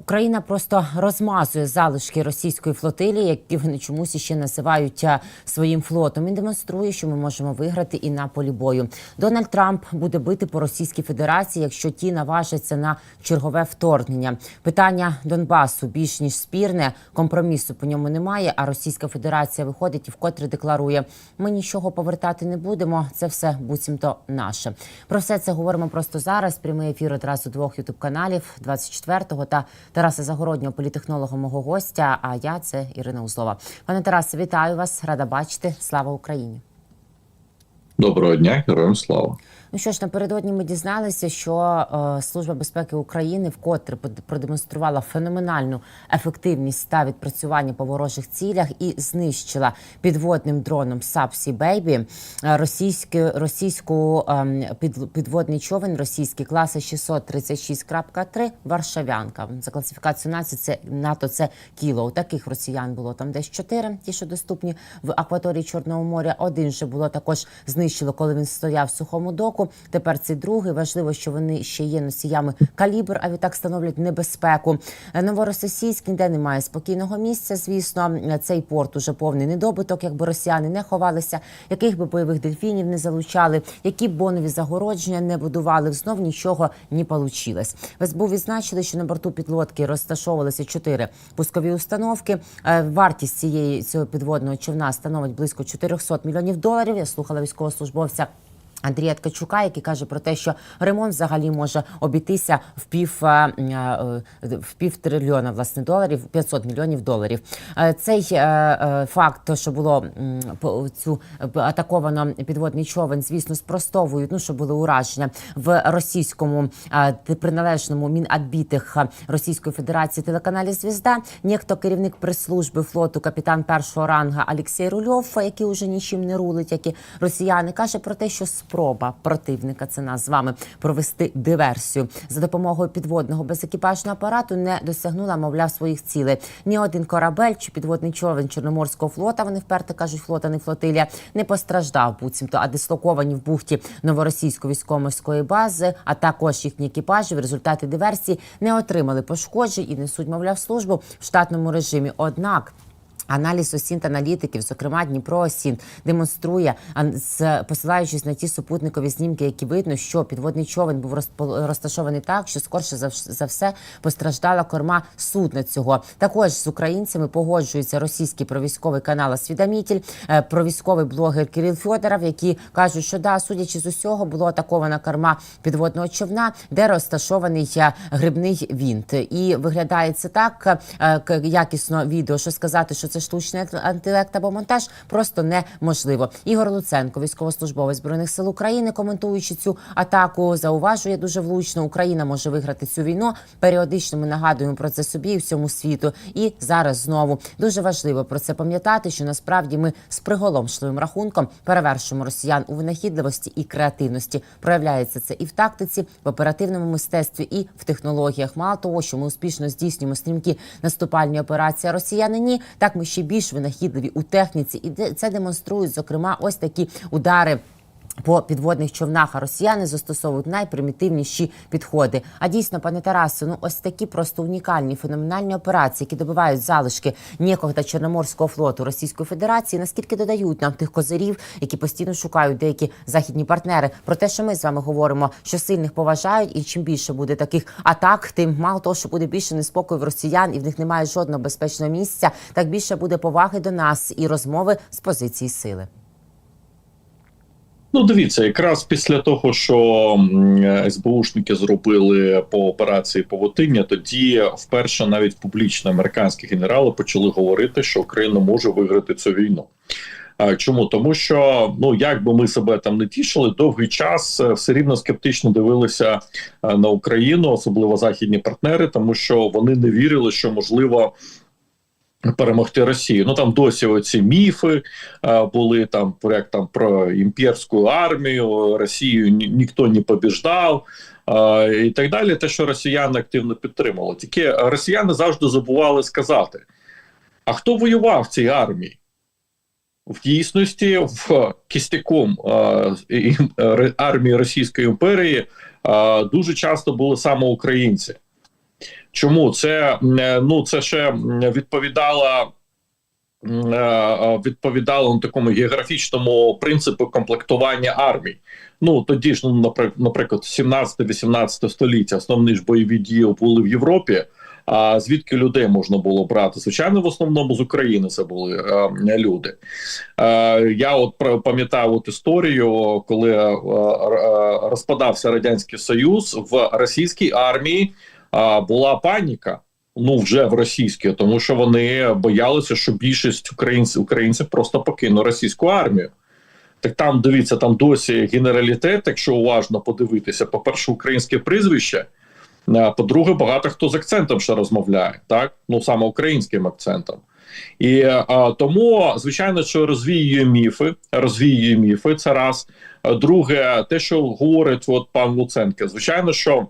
Україна просто розмазує залишки російської флотилії, які вони чомусь ще називають своїм флотом. і демонструє, що ми можемо виграти і на полі бою. Дональд Трамп буде бити по Російській Федерації, якщо ті наважаться на чергове вторгнення. Питання Донбасу більш ніж спірне, компромісу по ньому немає. А Російська Федерація виходить і вкотре декларує: ми нічого повертати не будемо. Це все буцімто наше. Про все це говоримо просто зараз. Прямий ефір одразу двох ютуб каналів 24-го та Тараса Загороднього, політехнолога мого гостя. А я це Ірина Узлова. Пане Тарасе, вітаю вас, рада бачити. Слава Україні. Доброго дня, героям слава. Ну що ж, напередодні ми дізналися, що е, Служба безпеки України вкотре продемонструвала феноменальну ефективність та відпрацювання по ворожих цілях і знищила підводним дроном Сапсі Бейбі російську російську ем, під, підводний човен російський класи 636.3 Варшавянка. За класифікацією нації це НАТО це кіло. У таких росіян було там десь чотири, ті, що доступні в акваторії Чорного моря. Один же було також знищило, коли він стояв в сухому доку. Тепер цей другий. Важливо, що вони ще є носіями калібр, а відтак становлять небезпеку. Новоросійськ ніде немає спокійного місця. Звісно, цей порт уже повний недобиток, якби росіяни не ховалися, яких би бойових дельфінів не залучали, які б бонові загородження не будували. Знов нічого не вийшло. В СБУ відзначили, що на борту підлодки розташовувалися чотири пускові установки. Е, Вартість цієї цього підводного човна становить близько 400 мільйонів доларів. Я слухала військовослужбовця. Андрія Ткачука, який каже про те, що ремонт взагалі може обійтися в пів е, е, в пів трильйона власне доларів, 500 мільйонів доларів. Е, Цей факт, що було цю атаковано підводний човен, звісно, спростовують. Ну що були ураження в російському приналежному мінадбітих Російської Федерації телеканалі Звізда. Ніхто керівник прес-служби флоту, капітан першого ранга Олексій Рульов, який уже нічим не рулить, як і росіяни, каже про те, що спроба противника це нас з вами провести диверсію за допомогою підводного безекіпажного апарату не досягнула, мовляв, своїх цілей. Ні один корабель чи підводний човен Чорноморського флота. Вони вперто кажуть, флота не флотилія не постраждав буцімто, а дислоковані в бухті новоросійської військово-морської бази, а також їхні екіпажі в результаті диверсії не отримали пошкоджень і несуть, мовляв, службу в штатному режимі. Однак. Аналіз осінт аналітиків, зокрема Дніпро Осін, демонструє, з посилаючись на ті супутникові знімки, які видно, що підводний човен був розташований так, що скорше за, все постраждала корма судна цього. Також з українцями погоджується російський провійськовий канал «Освідомітель», е, провійськовий блогер Кирил Федоров, які кажуть, що да, судячи з усього, було атакована корма підводного човна, де розташований е, грибний вінт. І виглядає це так е, якісно відео, що сказати, що це штучний інтелект або монтаж, просто неможливо. Ігор Луценко, військовослужбовець збройних сил України, коментуючи цю атаку, зауважує дуже влучно. Україна може виграти цю війну. Періодично ми нагадуємо про це собі і всьому світу. І зараз знову дуже важливо про це пам'ятати, що насправді ми з приголомшливим рахунком перевершуємо росіян у винахідливості і креативності. Проявляється це і в тактиці, в оперативному мистецтві, і в технологіях. Мало того, що ми успішно здійснюємо стрімкі наступальні операції. Росіяни ні, так ми ще більш винахідливі у техніці, і це демонструють зокрема ось такі удари. По підводних човнах а росіяни застосовують найпримітивніші підходи. А дійсно, пане Тарасу, ну ось такі просто унікальні феноменальні операції, які добивають залишки некогда Чорноморського флоту Російської Федерації, наскільки додають нам тих козирів, які постійно шукають деякі західні партнери. Про те, що ми з вами говоримо, що сильних поважають, і чим більше буде таких атак, тим мало того, що буде більше неспокою в росіян, і в них немає жодного безпечного місця, так більше буде поваги до нас і розмови з позиції сили. Ну, дивіться, якраз після того, що СБУшники зробили по операції Павутиння, тоді вперше навіть публічно американські генерали почали говорити, що Україна може виграти цю війну. Чому тому, що ну як би ми себе там не тішили, довгий час е, все рівно скептично дивилися е, на Україну, особливо західні партнери, тому що вони не вірили, що можливо перемогти Росію. Ну там досі оці міфи е, були там як там про імперську армію, Росію ні, ніхто не побіждав. е, І так далі, те, що росіяни активно підтримували. Тільки росіяни завжди забували сказати: а хто воював в цій армії? В дійсності в кістяком е, армії Російської імперії дуже часто були саме українці. Чому це е, ну це ще відповідало м, е, е, відповідало на такому географічному принципу комплектування армій. Ну тоді ж, ну наприк- наприклад, 17-18 століття основні ж бойові дії були в Європі. А звідки людей можна було брати? Звичайно, в основному з України це були е, люди. Е, я от пам'ятаю от історію, коли е, розпадався радянський союз в російській армії. Була паніка. Ну, вже в російській, тому що вони боялися, що більшість українців українців просто покине російську армію. Так там дивіться, там досі генералітет, якщо уважно подивитися, по-перше, українське прізвище. По-друге, багато хто з акцентом ще розмовляє, так ну саме українським акцентом. І а, тому, звичайно, що розвіює міфи, розвіює міфи. Це раз. Друге, те, що говорить от пан Луценко, звичайно, що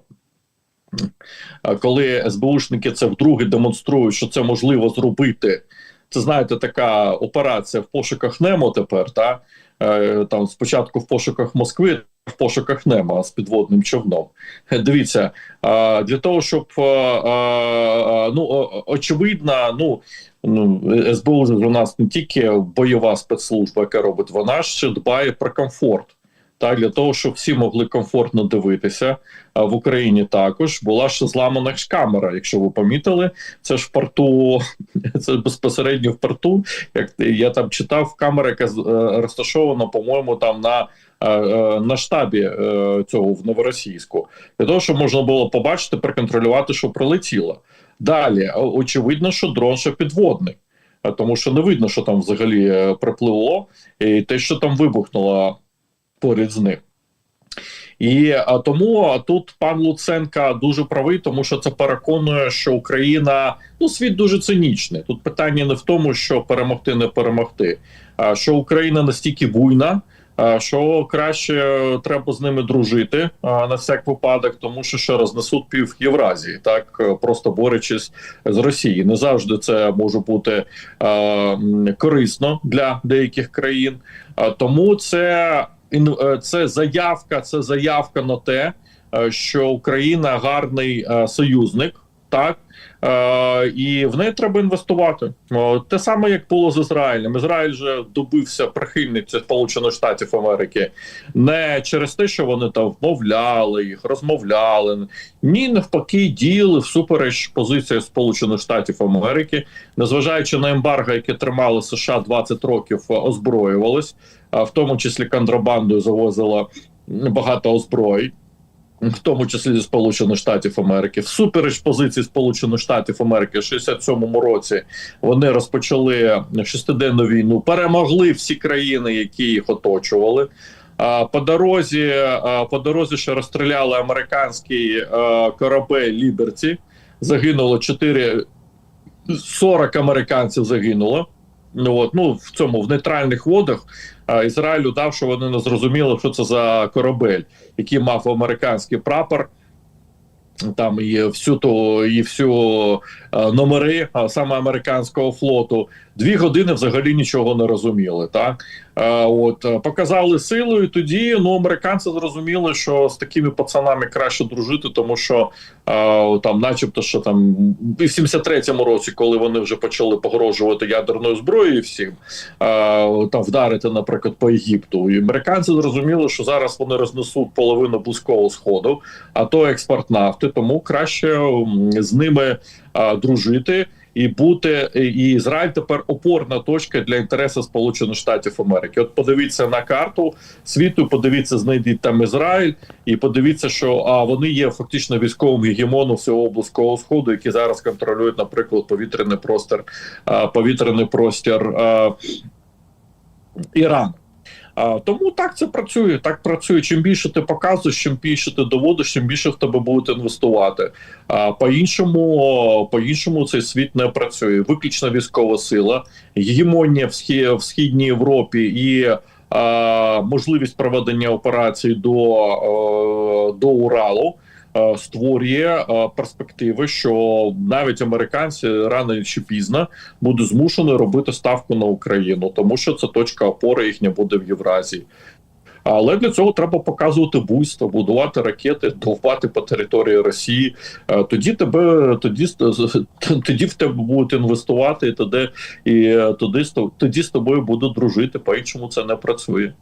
коли СБУшники це вдруге демонструють, що це можливо зробити. Це знаєте, така операція в пошуках Немо тепер. Та Е, там спочатку в пошуках Москви, в пошуках Немо з підводним човном. Дивіться, для того, щоб ну очевидно, ну. Ну, СБУ у нас не тільки бойова спецслужба, яка робить, вона ще дбає про комфорт. Так, для того, щоб всі могли комфортно дивитися. А в Україні також була ще зламана ж камера. Якщо ви помітили, це ж в порту, це безпосередньо в порту. Як я там читав, камера, яка е, розташована, по-моєму, там на, е, е, на штабі цього в Новоросійську, для того, щоб можна було побачити, проконтролювати, що прилетіло. Далі, очевидно, що дрон ще підводний. Тому що не видно, що там взагалі припливло, і те, що там вибухнуло поряд з ним. І а, тому тут пан Луценка дуже правий, тому що це переконує, що Україна ну світ дуже цинічний. Тут питання не в тому, що перемогти, не перемогти, а що Україна настільки буйна. Що краще треба з ними дружити а, на всяк випадок, тому що ще рознесуть пів Євразії, так е, просто борючись з Росією. Не завжди це може бути е, корисно для деяких країн. А, тому це е, це заявка, це заявка на те, е, що Україна гарний е, союзник, так е, і в неї треба інвестувати. Те саме, як було з Ізраїлем. Ізраїль же добився прихильниці Сполучених Штатів Америки не через те, що вони там вмовляли їх, розмовляли. Ні, навпаки, діяли всупереч позиції Сполучених Штатів Америки, незважаючи на ембарго, яке тримали США 20 років, е, озброювались, а в тому числі контрабандою завозила багато озброї. В тому числі Сполучених Штатів Америки, всупереч позиції Сполучених Штатів Америки в 67-му році вони розпочали шестиденну війну, перемогли всі країни, які їх оточували. По дорозі по дорозі ще розстріляли американський е, корабель Ліберті. Загинуло 4 40 американців загинуло. Ну от ну в цьому в нейтральних водах а, Ізраїлю дав, що вони не зрозуміли, що це за корабель, який мав американський прапор. Там і всю ту і всю а, номери а, саме американського флоту. Дві години взагалі нічого не розуміли. Так е, от е, показали силу, і тоді ну американці зрозуміли, що з такими пацанами краще дружити, тому що е, там, начебто, що там і в 73-му році, коли вони вже почали погрожувати ядерною зброєю всім, е, там вдарити, наприклад, по Єгипту, і американці зрозуміли, що зараз вони рознесуть половину близького сходу, а то експорт нафти, тому краще з ними дружити і бути. І Ізраїль тепер опорна точка для інтересу Сполучених Штатів Америки. От подивіться на карту світу, подивіться, знайдіть там Ізраїль, і подивіться, що а вони є фактично військовим гегемоном всього близького сходу, які зараз контролюють, наприклад, повітряний простір, повітряний простір Ірану. Тому так це працює. Так працює. Чим більше ти показуєш, чим більше ти доводиш, чим більше в тебе будуть інвестувати. А по-іншому, по-іншому цей світ не працює. Виключно військова сила, гегемонія в східній Європі і можливість проведення операцій до, до Уралу. Е, Створює е, перспективи, що навіть американці рано чи пізно будуть змушені робити ставку на Україну, тому що це точка опори їхня буде в Євразії. Але для цього треба показувати буйство, будувати ракети, довбати по території Росії. Е, Тоді тебе тоді тоді в тебе будуть інвестувати, і тоді і тоді тоді з тобою будуть дружити. По іншому це не працює.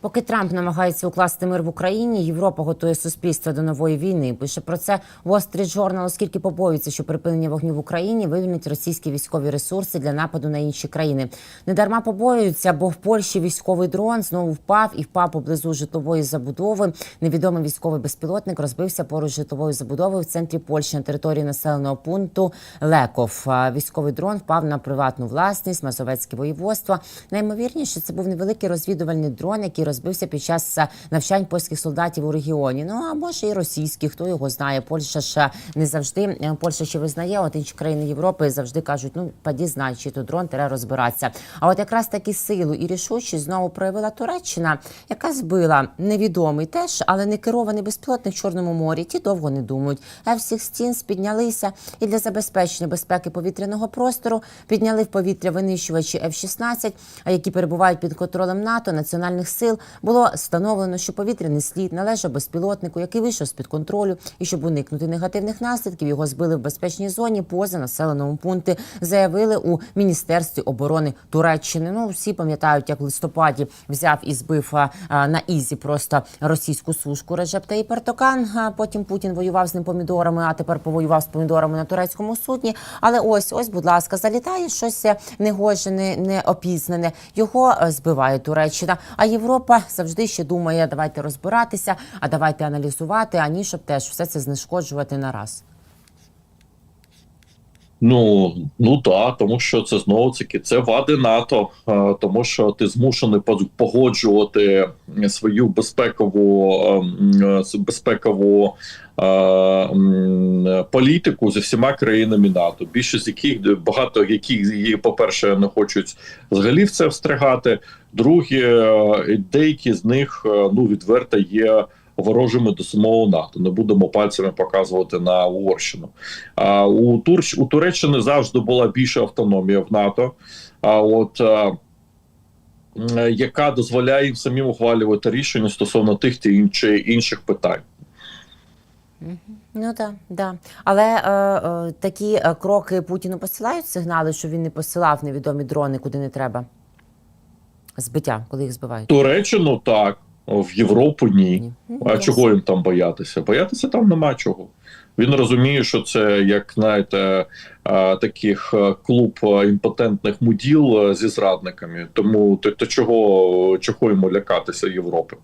Поки Трамп намагається укласти мир в Україні, Європа готує суспільство до нової війни. Пише про це Wall Street Journal, оскільки побоюється, що припинення вогню в Україні вивільнить російські військові ресурси для нападу на інші країни. Недарма побоюються, бо в Польщі військовий дрон знову впав і впав поблизу житлової забудови. Невідомий військовий безпілотник розбився поруч з житловою забудовою в центрі Польщі на території населеного пункту Леков. Військовий дрон впав на приватну власність, Мазовецьке воєводство. Наймовірніше, це був невеликий розвідувальний дрон, який розбився під час е, навчань польських солдатів у регіоні. Ну а може і російських, хто його знає. Польща ж е, не завжди е, Польща ще визнає. От інші країни Європи завжди кажуть: ну паді знай, чи то дрон треба розбиратися. А от якраз таки силу і рішучість знову проявила Туреччина, яка збила невідомий теж, але не керований безпілотник в Чорному морі. Ті довго не думають. F-16 піднялися і для забезпечення безпеки повітряного простору підняли в повітря винищувачі F-16, які перебувають під контролем НАТО, національних сил, було встановлено, що повітряний слід належав безпілотнику, який вийшов з під контролю, і щоб уникнути негативних наслідків, його збили в безпечній зоні поза населеному пункті. Заявили у міністерстві оборони Туреччини. Ну всі пам'ятають, як в листопаді взяв і збив на ізі просто російську сушку Режеп Таїп Ердоган. А потім Путін воював з ним помідорами, а тепер повоював з помідорами на турецькому судні. Але ось, ось, будь ласка, залітає щось негоже, не, не опізнане. Його е, збиває Туреччина. А Європа завжди ще думає, давайте розбиратися, а давайте аналізувати, ані щоб теж все це знешкоджувати на раз. Ну ну так, тому що це знову таки це вади НАТО, е, тому що ти змушений пог- погоджувати свою безпекову ем, е, безпекову е, політику зі всіма країнами НАТО. Більшість яких багато яких її, по-перше, не хочуть взагалі в це встрягати. Другі, е, деякі з них ну відверто є ворожими до самого НАТО. Не будемо пальцями показувати на Угорщину. А у Турч у Туреччини завжди була більша автономія в НАТО. А от е, яка дозволяє їм самим ухвалювати рішення стосовно тих чи інших питань. Ну так, да. але е, е, такі е, кроки Путіну посилають сигнали, що він не посилав невідомі дрони, куди не треба. Збиття, коли їх збивають. Туреччину так, в Європу ні. А чого їм там боятися? Боятися там нема чого. Він розуміє, що це як знаєте, таких е, клуб е, імпотентних муділ е, зі зрадниками. Тому то, то чого, чого йому лякатися Європи?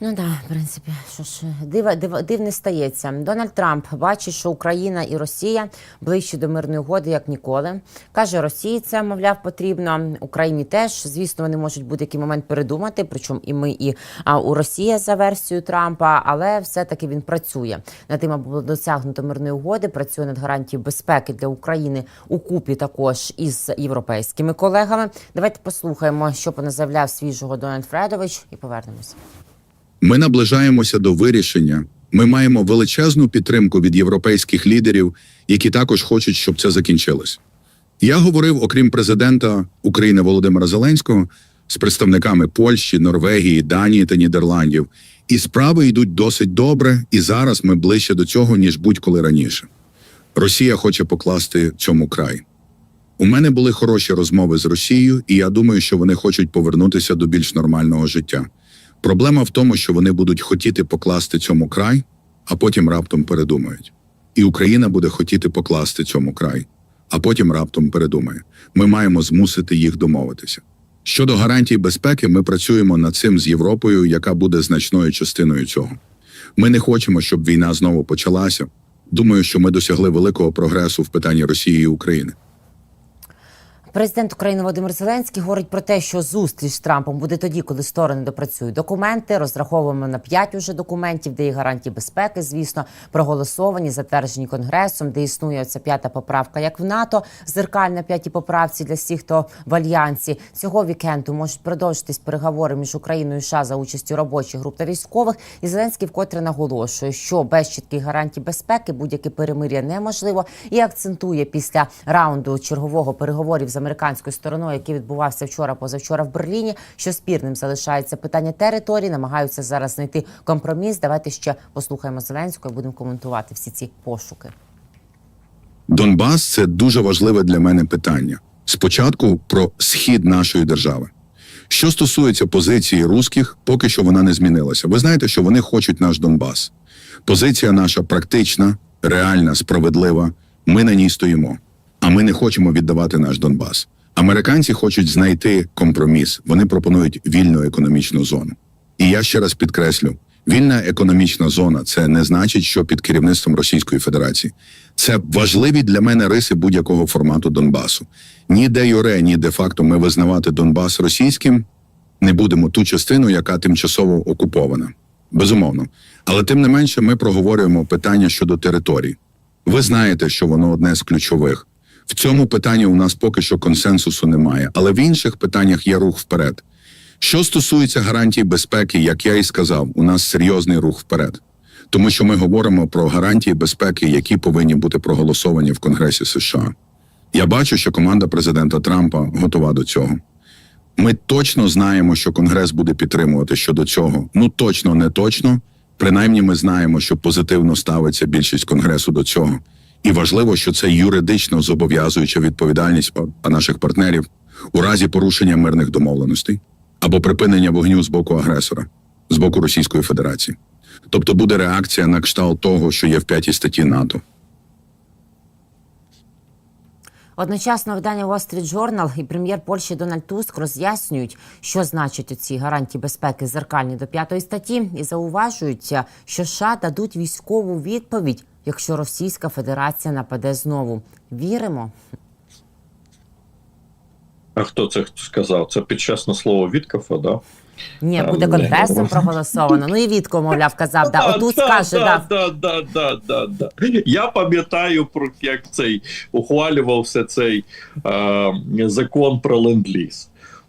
Ну да, в принципі, що ж дива, дива див не стається. Дональд Трамп бачить, що Україна і Росія ближче до мирної угоди, як ніколи. каже, Росії це мовляв потрібно. Україні теж. Звісно, вони можуть будь-який момент передумати. Причому і ми, і а, у Росія за версією Трампа, але все-таки він працює над тим, аби було досягнуто мирної угоди. Працює над гарантією безпеки для України у купі також із європейськими колегами. Давайте послухаємо, що поназавляв свіжого Дональд Фредович, і повернемось. Ми наближаємося до вирішення. Ми маємо величезну підтримку від європейських лідерів, які також хочуть, щоб це закінчилось. Я говорив, окрім президента України Володимира Зеленського, з представниками Польщі, Норвегії, Данії та Нідерландів, і справи йдуть досить добре, і зараз ми ближче до цього, ніж будь-коли раніше. Росія хоче покласти цьому край. У мене були хороші розмови з Росією, і я думаю, що вони хочуть повернутися до більш нормального життя. Проблема в тому, що вони будуть хотіти покласти цьому край, а потім раптом передумають. І Україна буде хотіти покласти цьому край, а потім раптом передумає. Ми маємо змусити їх домовитися. Щодо гарантій безпеки, ми працюємо над цим з Європою, яка буде значною частиною цього. Ми не хочемо, щоб війна знову почалася. Думаю, що ми досягли великого прогресу в питанні Росії і України. Президент України Володимир Зеленський говорить про те, що зустріч з Трампом буде тоді, коли сторони допрацюють документи. Розраховуємо на п'ять уже документів, де є гарантії безпеки, звісно, проголосовані, затверджені конгресом, де існує оця п'ята поправка, як в НАТО, зеркальна п'ятій поправці для всіх, хто в альянсі. Цього вікенду можуть продовжитись переговори між Україною і США за участю робочих груп та військових. І Зеленський вкотре наголошує, що без чітких гарантій безпеки будь-яке перемир'я неможливо, і акцентує після раунду чергового переговорів за американською стороною, який відбувався вчора, позавчора в Берліні. Що спірним залишається питання території, намагаються зараз знайти компроміс. Давайте ще послухаємо Зеленського і будемо коментувати всі ці пошуки. Донбас це дуже важливе для мене питання. Спочатку про схід нашої держави. Що стосується позиції русських, поки що вона не змінилася. Ви знаєте, що вони хочуть наш Донбас. Позиція наша практична, реальна, справедлива. Ми на ній стоїмо. А ми не хочемо віддавати наш Донбас. Американці хочуть знайти компроміс. Вони пропонують вільну економічну зону. І я ще раз підкреслю: вільна економічна зона це не значить, що під керівництвом Російської Федерації. Це важливі для мене риси будь-якого формату Донбасу. Ні де юре, ні де факто ми визнавати Донбас російським не будемо ту частину, яка тимчасово окупована. Безумовно. Але тим не менше, ми проговорюємо питання щодо територій. Ви знаєте, що воно одне з ключових. В цьому питанні у нас поки що консенсусу немає, але в інших питаннях є рух вперед. Що стосується гарантій безпеки, як я і сказав, у нас серйозний рух вперед, тому що ми говоримо про гарантії безпеки, які повинні бути проголосовані в Конгресі США. Я бачу, що команда президента Трампа готова до цього. Ми точно знаємо, що Конгрес буде підтримувати щодо цього. Ну точно, не точно. Принаймні, ми знаємо, що позитивно ставиться більшість конгресу до цього. І важливо, що це юридично зобов'язуюча відповідальність наших партнерів у разі порушення мирних домовленостей або припинення вогню з боку агресора, з боку Російської Федерації. Тобто буде реакція на кшталт того, що є в п'ятій статті НАТО. Одночасно видання Wall Street Journal і прем'єр Польщі Дональд Туск роз'яснюють, що значать оці гарантії безпеки зеркальні до п'ятої статті, і зауважують, що США дадуть військову відповідь, якщо Російська Федерація нападе знову. Віримо. А хто це сказав? Це підчасне слово Віткафа, да? Ні, буде конгресом проголосовано. Ну і Вітко, мовляв, казав. Да. Отут скаже, да, да. да, да, да, да, да. Я пам'ятаю про як цей ухвалювався цей е, закон про ленд-ліз.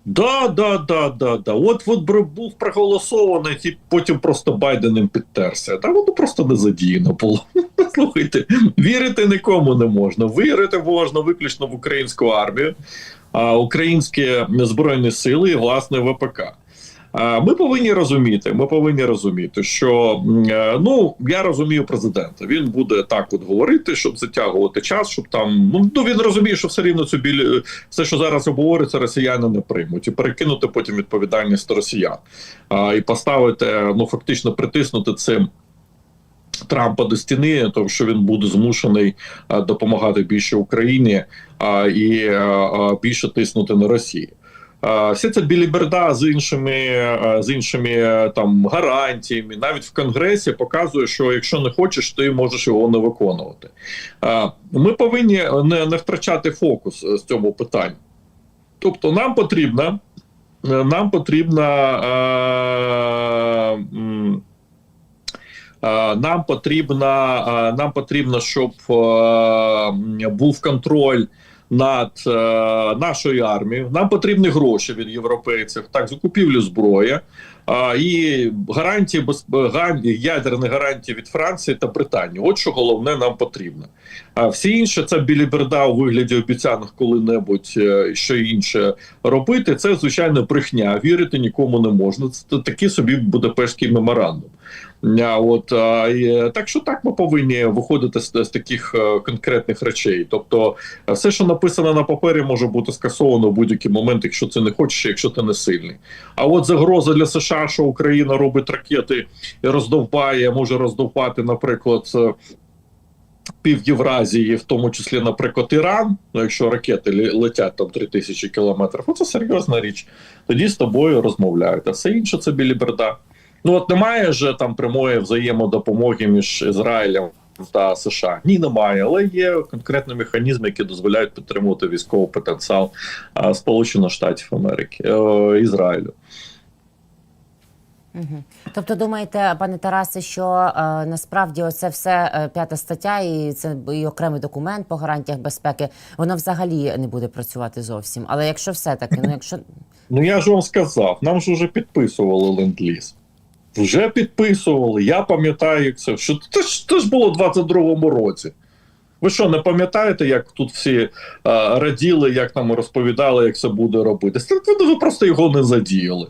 Да, да, да, да, да. От от був проголосований, і потім просто Байденом підтерся. Та воно просто не задіяно було. Слухайте, вірити нікому не можна. Вірити можна виключно в українську армію, а українські збройні сили і власне ВПК. А, Ми повинні розуміти. Ми повинні розуміти, що е, ну я розумію президента. Він буде так от говорити, щоб затягувати час, щоб там ну ну, він розуміє, що все рівно цю біль все, що зараз обговорюється, росіяни не приймуть і перекинути потім відповідальність росіян а, і поставити ну фактично притиснути цим. Трампа до стіни, тому що він буде змушений допомагати більше Україні а, і більше тиснути на Росію. А, Вся ця біліберда з іншими з іншими е, там гарантіями, навіть в Конгресі показує, що якщо не хочеш, ти можеш його не виконувати. Ми повинні не, не втрачати фокус е, з цього питання. Тобто, нам потрібно, е, нам потрібно. е, Е, Нам потрібно, е, нам потрібно, щоб е, був контроль над е, нашою армією. Нам потрібні гроші від європейців, так, закупівлю зброї е, і гарантії без ядерні гарантії від Франції та Британії. От що головне нам потрібно. А всі інше це біліберда у вигляді обіцянок коли-небудь е, що інше робити. Це звичайно брехня. Вірити нікому не можна. Це такий собі Будапештський меморандум. А, от так що так ми повинні виходити з, з таких е, конкретних речей. Тобто, е, все, що написано на папері, може бути скасовано в будь-який момент, якщо це не хочеш, якщо ти не сильний. А от загроза для США, що Україна робить ракети і роздовбає, може роздовбати, наприклад. е, Пів Євразії, в тому числі, наприклад, Іран, ну якщо ракети летять там 3000 кілометрів, оце серйозна річ. Тоді з тобою розмовляють. А все інше це біліберда. Ну от немає ж там прямої взаємодопомоги між Ізраїлем та США. Ні, немає, але є конкретні механізми, які дозволяють підтримувати військовий потенціал Сполучених Штатів Америки е, Ізраїлю. Мгм. Тобто, думаєте, пане Тарасе, що е, насправді оце все е, п'ята стаття, і це і окремий документ по гарантіях безпеки, воно взагалі не буде працювати зовсім. Але якщо все таки, ну якщо Ну я ж вам сказав, нам ж вже підписували ленд-ліз. Вже підписували. Я пам'ятаю, це. Що це ж, це ж було в 22-му році. Ви що, не пам'ятаєте, як тут всі е, раділи, як нам розповідали, як це буде робити? Ви просто його не задіяли.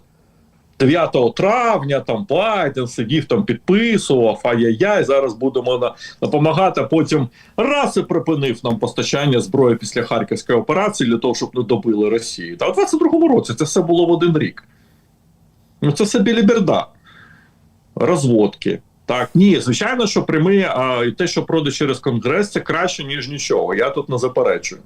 9 травня там Байден сидів там підписував, ай-яй-яй, зараз будемо допомагати. А потім раз і припинив нам постачання зброї після харківської операції для того, щоб не добили Росію. Та у 22-му році це все було в один рік. Ну це все біліберда. Розводки. Так, ні, звичайно, що прямі, а і те, що пройде через конгрес, це краще, ніж нічого. Я тут не заперечую.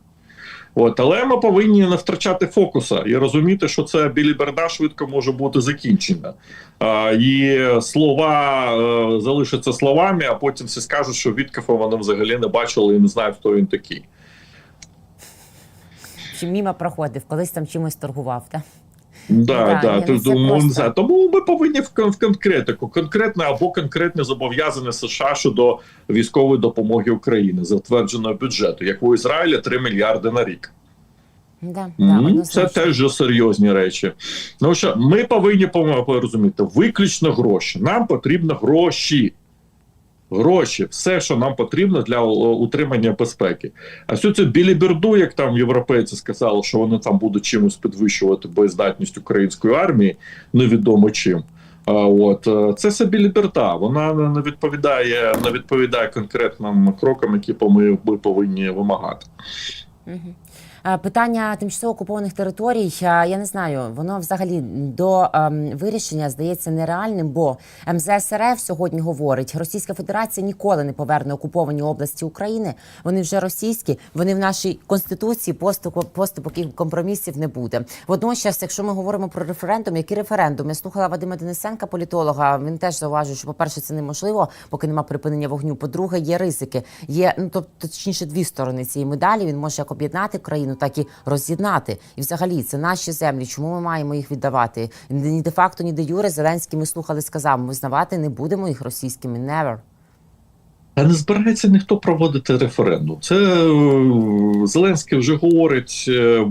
От, але ми повинні не втрачати фокуса і розуміти, що це біліберда швидко може бути закінчена. А, і слова е, залишаться словами, а потім всі скажуть, що Віткафа вони взагалі не бачили і не знають, хто він такий. Чи міма проходив, колись там чимось торгував, так? Да, Да, да, ні, ну, тому, просто- тому ми повинні в, в конкретику, конкретне або конкретне зобов'язання США щодо військової допомоги Україні, затвердженого бюджету, як у Ізраїля 3 мільярди на рік. Да, да, Це теж вже серйозні речі. Ну що ми повинні порозуміти, виключно гроші. Нам потрібно гроші. Гроші, все, що нам потрібно для утримання безпеки. А всю цю біліберду, як там європейці сказали, що вони там будуть чимось підвищувати боєздатність української армії, невідомо чим. А от е, це все біліберда. Вона не відповідає, не відповідає конкретним крокам, які ми, повинні вимагати. Мгм. Е, Питання тимчасово окупованих територій, е, я не знаю, воно взагалі до ем, вирішення здається нереальним, бо МЗС РФ сьогодні говорить, Російська Федерація ніколи не поверне окуповані області України. Вони вже російські, вони в нашій конституції поступок, і компромісів не буде. Водночас, якщо ми говоримо про референдум, який референдум? Я слухала Вадима Денисенка, політолога. Він теж зауважує, що, по-перше, це неможливо, поки нема припинення вогню. По-друге, є ризики. Є ну тобто, точніше, дві сторони цієї медалі. Він може як об'єднати країну, так і роз'єднати. І взагалі це наші землі. Чому ми маємо їх віддавати? Ні де факто, ні де юре Зеленський ми слухали, сказав, ми знавати не будемо їх російськими. Never. Та не збирається ніхто проводити референдум. Це е, Зеленський вже говорить е,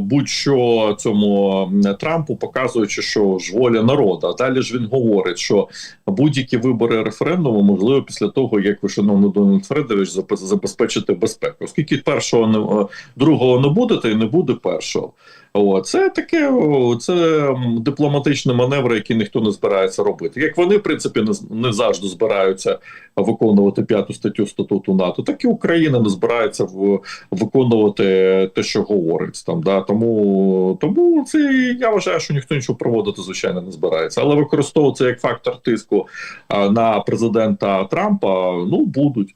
будь-що цьому Трампу, показуючи, що ж воля народу. А далі ж він говорить, що будь-які вибори референдуму можливо після того, як ви, шановний Дональд Фредович, забезпечите безпеку. Оскільки першого не е, другого не буде, то й не буде першого. О, це таке це м, дипломатичний маневр, який ніхто не збирається робити. Як вони, в принципі, не, не завжди збираються виконувати п'яту статтю статуту НАТО, так і Україна не збирається в, виконувати те, що говорить там. Да? Тому, тому це я вважаю, що ніхто нічого проводити, звичайно, не збирається. Але використовувати як фактор тиску на президента Трампа, ну будуть.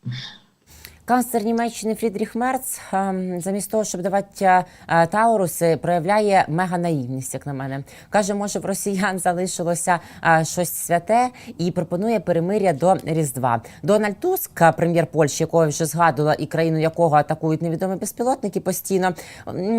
Канцлер Німеччини Фрідріх Мерц ем, замість того, щоб давати е, Тауруси, проявляє мега наївність, як на мене. Каже, може в росіян залишилося е, щось святе і пропонує перемиря до Різдва. Дональд Туск, е, прем'єр Польщі, якого вже згадувала, і країну якого атакують невідомі безпілотники постійно,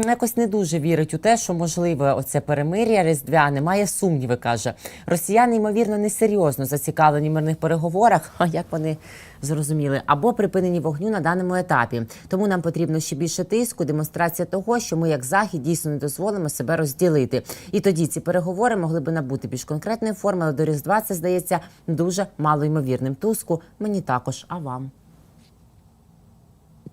якось не дуже вірить у те, що можливе оце перемиря різдвяне. Має сумніви, каже. Росіяни ймовірно несерйозно зацікавлені в мирних переговорах. А як вони зрозуміли, або припинені вогню на даному етапі. Тому нам потрібно ще більше тиску, демонстрація того, що ми, як захід, дійсно не дозволимо себе розділити. І тоді ці переговори могли би набути більш конкретної форми, але до Різдва це здається дуже малоймовірним. Туску мені також, а вам.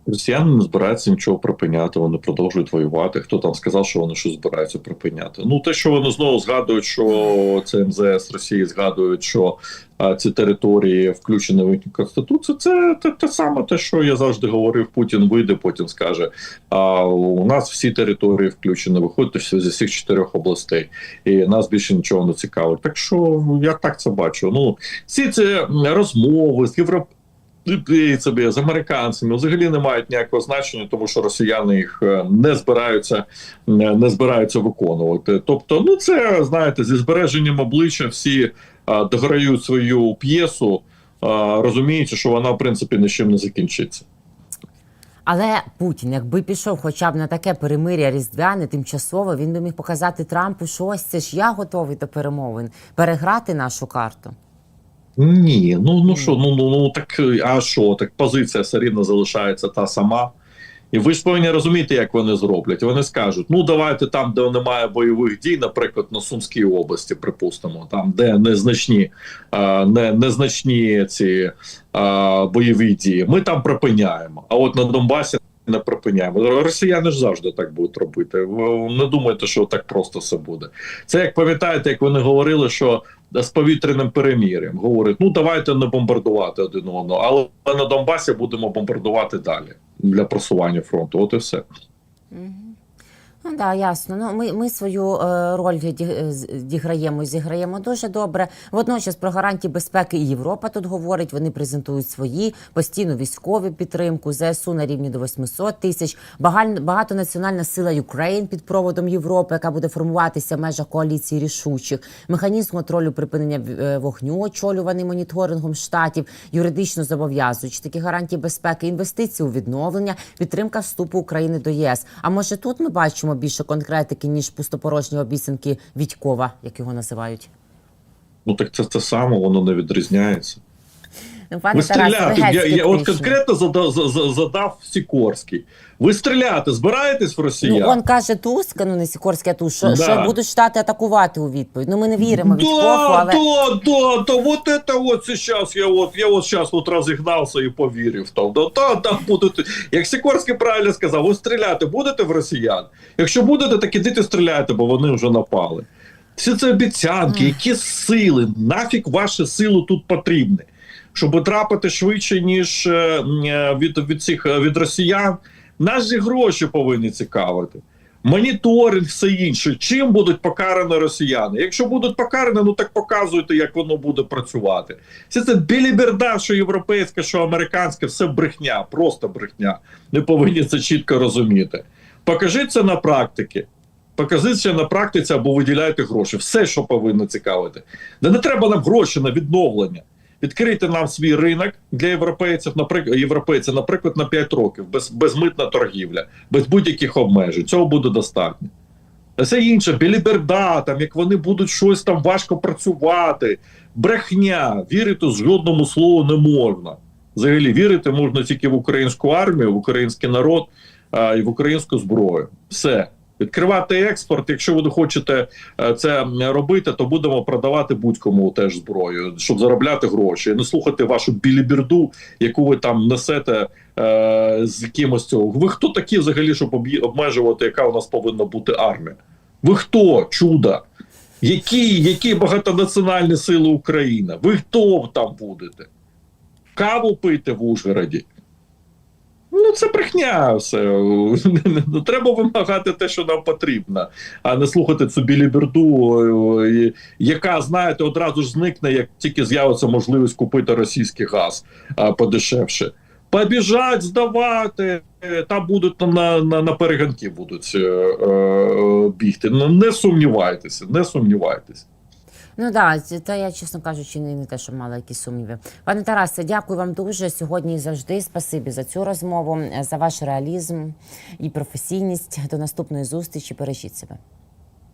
Росіяни не збираються нічого припиняти, вони продовжують воювати. Хто там сказав, що вони щось збираються припиняти? Ну те, що вони знову згадують, що це МЗС Росії згадують, що а, ці території включені в їхню конституцію. Це те, те саме, те, що я завжди говорив. Путін вийде, потім скаже: а у нас всі території включені, виходьте зі всіх чотирьох областей, і нас більше нічого не цікавить. Так що я так це бачу. Ну всі ці розмови з європейськими собі з американцями взагалі не мають ніякого значення, тому що росіяни їх е, не збираються е, не збираються виконувати. Тобто, ну це знаєте, зі збереженням обличчя всі а, дограють свою п'єсу, розуміючи, що вона в принципі нічим не закінчиться. Але Путін, якби пішов хоча б на таке перемиря різдвяне, тимчасово, він би міг показати Трампу, що ось це ж я готовий до перемовин, переграти нашу карту. Ні, ну ну що, ну ну ну так а що? Так позиція все рівно залишається та сама. І ви ж повинні розуміти, як вони зроблять. Вони скажуть: ну давайте там, де немає бойових дій, наприклад, на Сумській області, припустимо, там де незначні, а, не, незначні ці а, бойові дії. Ми там припиняємо. А от на Донбасі не припиняємо. Росіяни ж завжди так будуть робити. Ви Не думайте, що так просто все буде. Це як пам'ятаєте, як вони говорили, що з повітряним перемір'ям говорить: ну давайте не бомбардувати один одного, але на Донбасі будемо бомбардувати далі для просування фронту. От і все. Ну да, ясно. Ну ми, ми свою е, роль віді- з- зіграємо дуже добре. Водночас про гарантії безпеки і Європа тут говорить. Вони презентують свої постійну військову підтримку. ЗСУ на рівні до 800 тисяч. Багаль- Багатонаціональна сила Ukraine під проводом Європи, яка буде формуватися в межах коаліції рішучих. Механізм контролю припинення е, вогню, очолюваний моніторингом штатів, юридично зобов'язуючи такі гарантії безпеки, інвестиції у відновлення, підтримка вступу України до ЄС. А може тут ми бачимо більше конкретики ніж пустопорожні обіцянки Відькова, як його називають? Ну так це те саме, воно не відрізняється. Пане Ви стріляти. Я, я от конкретно задав, за- за- задав Сікорський. Ви стріляти збираєтесь в росіян? Ну, он каже Туск, ну не Сікорський, а Туsk, що, Да. що будуть штати атакувати у відповідь. Ну ми не віримо Да, Віткову, але да, да, да, вот это вот сейчас я вот, я вот сейчас вот розігнався і повірив. Там, да, да, там будете, як Сікорський правильно сказав, ви стріляти будете в росіян? Якщо будете, так ідіть стріляйте, бо вони вже напали. Всі це обіцянки, які сили, нафіг ваші сили тут потрібні. Щоб трапити швидше, ніж е, е, від, від, цих, е, від росіян, нас же гроші повинні цікавити. Моніторинг, все інше. Чим будуть покарані росіяни? Якщо будуть покарані, ну так показуйте, як воно буде працювати. Все це біліберда, що європейське, що американське, все брехня, просто брехня. Не повинні це чітко розуміти. Покажіть це на практиці. Покажіть це на практиці або виділяйте гроші. Все, що повинно цікавити. Не треба нам гроші на відновлення. Відкрийте нам свій ринок для європейців, наприклад, європейців, наприклад, на 5 років, без, безмитна торгівля, без будь-яких обмежень. Цього буде достатньо. Все інше, біліберда, там, як вони будуть щось там важко працювати, брехня, вірити жодному слову не можна. Взагалі вірити можна тільки в українську армію, в український народ а, і в українську зброю. Все. Відкривати експорт. Якщо ви хочете е, це робити, то будемо продавати будь-кому теж зброю, щоб заробляти гроші. Не слухати вашу біліберду, яку ви там несете е, з якимось цього. Ви хто такі взагалі, щоб обмежувати, яка у нас повинна бути армія? Ви хто? Чудо? Які, які багатонаціональні сили України? Ви хто там будете? Каву пити в Ужгороді? Ну, це брехня все. Ну, Треба вимагати те, що нам потрібно, а не слухати цю біліберду, е, яка, знаєте, одразу ж зникне, як тільки з'явиться можливість купити російський газ подешевше. Побіжать, здавати, там будуть на, на, на перегонки будуть е, е, бігти. Ну, не сумнівайтеся, не сумнівайтеся. Ну да, це- я, чесно кажучи, не, не те, що мала якісь сумніви. Пане Тарасе, дякую вам дуже сьогодні і завжди. Спасибі за цю розмову, за ваш реалізм і професійність. До наступної зустрічі. Бережіть себе.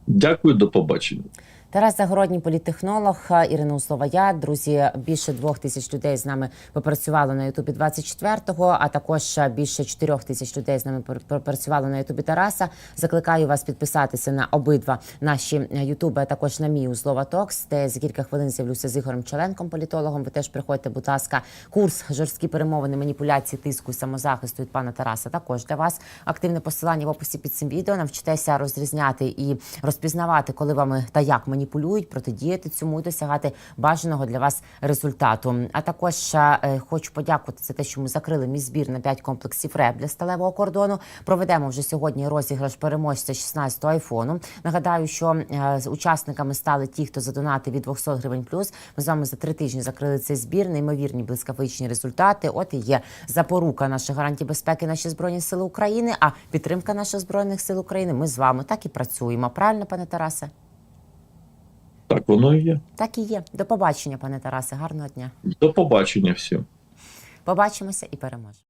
Дякую, до побачення. Тарас Загородній політтехнолог, Ірина Услова. Я друзі, більше двох тисяч людей з нами попрацювали на Ютубі 24-го, а також більше чотирьох тисяч людей з нами пр- попрацювали на Ютубі Тараса. Закликаю вас підписатися на обидва наші Ютуби, а також на мій Узлова Токс, де за кілька хвилин з'явлюся з Ігорем Челенком, політологом. Ви теж приходьте, будь ласка, курс жорсткі перемовини, маніпуляції, тиску і самозахисту від пана Тараса. Також для вас активне посилання в описі під цим відео. Навчитеся розрізняти і розпізнавати, коли вами та як маніпулюють, протидіяти цьому і досягати бажаного для вас результату. А також е, хочу подякувати за те, що ми закрили мій збір на 5 комплексів РЕБ для сталевого кордону. Проведемо вже сьогодні розіграш переможця 16-го айфону. Нагадаю, що е, учасниками стали ті, хто задонати від 200 гривень плюс. Ми з вами за три тижні закрили цей збір. Неймовірні блискавичні результати. От і є запорука наших гарантій безпеки, наші збройні сили України. А підтримка наших збройних сил України. Ми з вами так і працюємо. Правильно, пане Тарасе? Так воно і є. Так і є. До побачення, пане Тарасе. Гарного дня. До побачення всім. Побачимося і переможемо.